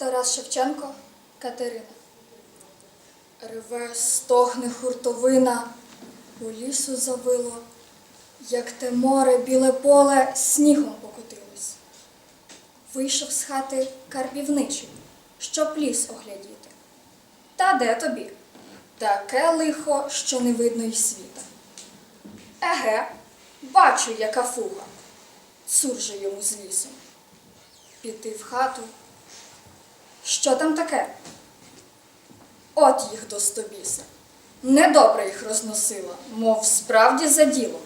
Тарас Шевченко, Катерина. Реве стогне хуртовина, у лісу завило, як те море біле поле снігом покотилось. Вийшов з хати карбівничий, щоб ліс оглядіти. Та де тобі? Таке лихо, що не видно й світа. Еге, бачу, яка фуга. Цур же йому з лісом. Піти в хату. Що там таке? От їх до стобіса. Недобре їх розносила, мов справді за ділом.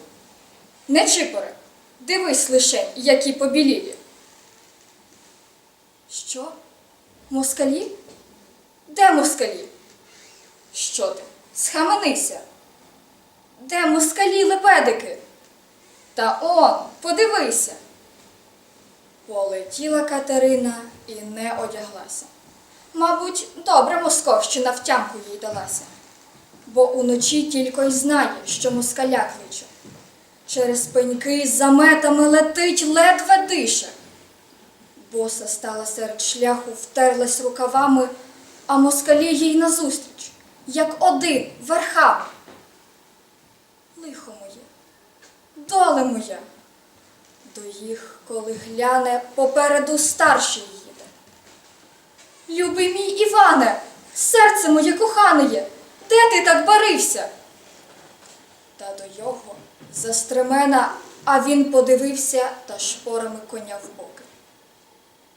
Не чипоре, дивись лише, які побілілі. Що? Москалі? Де москалі? Що ти? Схаменися. Де москалі лебедики? Та он, подивися. Полетіла Катерина і не одяглася. Мабуть, добре Московщина втямку їй далася, бо уночі тільки й знає, що москаля кличе. Через пеньки з заметами летить, ледве дише. Боса стала серед шляху, втерлась рукавами, а москалі їй назустріч, як один верхами. Лихо моє, доле моя. До їх, коли гляне, попереду старший їде. Любий мій Іване, серце моє кохане, де ти так барився? Та до його за стремена, а він подивився та шпорами коня в боки.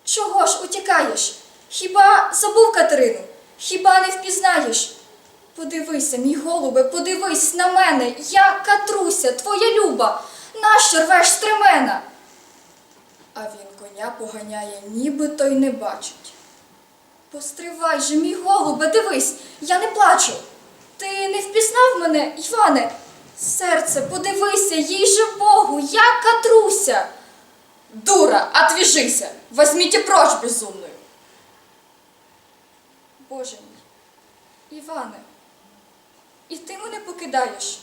Чого ж утікаєш? Хіба забув Катерину? Хіба не впізнаєш? Подивися, мій голубе, подивись на мене, я Катруся, твоя люба, нащо рвеш стремена? А він коня поганяє, ніби той не бачить. Постривай же, мій голубе, дивись, я не плачу. Ти не впізнав мене, Іване? Серце, подивися, їй же Богу, я Катруся. Дура, отвяжися, возьмите прочь безумную. Боже мій, Іване, і ти мене покидаєш,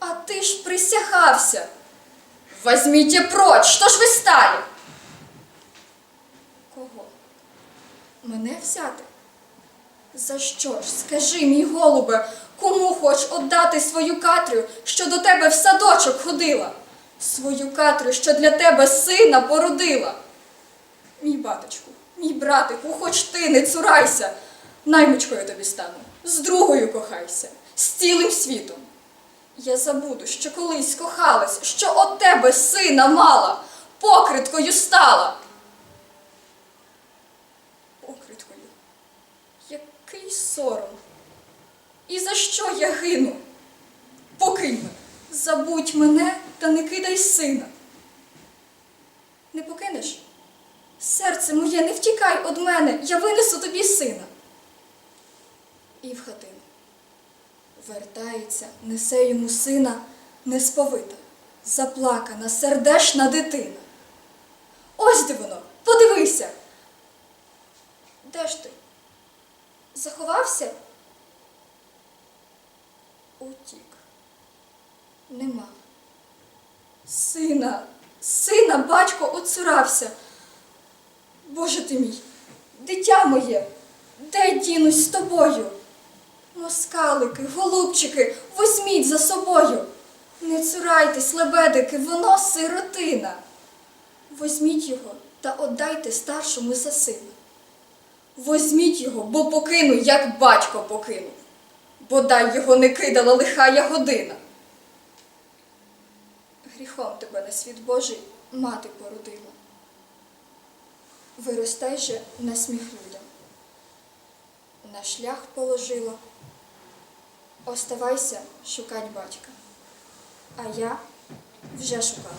а ти ж присягався. Возьмите прочь, що ж ви стали? Кого? Мене взяти? За що ж? Скажи, мій голубе, кому хоч отдати свою Катрю, що до тебе в садочок ходила? Свою Катрю, що для тебе сина породила? Мій баточку, мій братику, хоч ти не цурайся, наймичкою тобі стану, з другою кохайся, з цілим світом. Я забуду, що колись кохалась, що от тебе сина мала, покриткою стала. Покриткою. Який сором. І за що я гину? Покинь мене, забудь мене та не кидай сина. Не покинеш? Серце моє, не втікай од мене, я винесу тобі сина. І в хатину. Вертається, несе йому сина несповита, заплакана, сердешна дитина. Ось де воно, подивися. Де ж ти? Заховався? Утік. Нема. Сина, сина, батько оцурався. Боже ти мій, дитя моє, де дінусь з тобою? Москалики, голубчики, возьміть за собою. Не цурайтесь, лебедики, воно сиротина. Возьміть його та отдайте старшому за сина. Возьміть його, бо покину, як батько покинув. Бодай його не кидала лихая година. Гріхом тебе на світ Божий мати породила. Виростай же на сміх людям. На шлях положила. Оставайся шукать батька. А я вже шукала.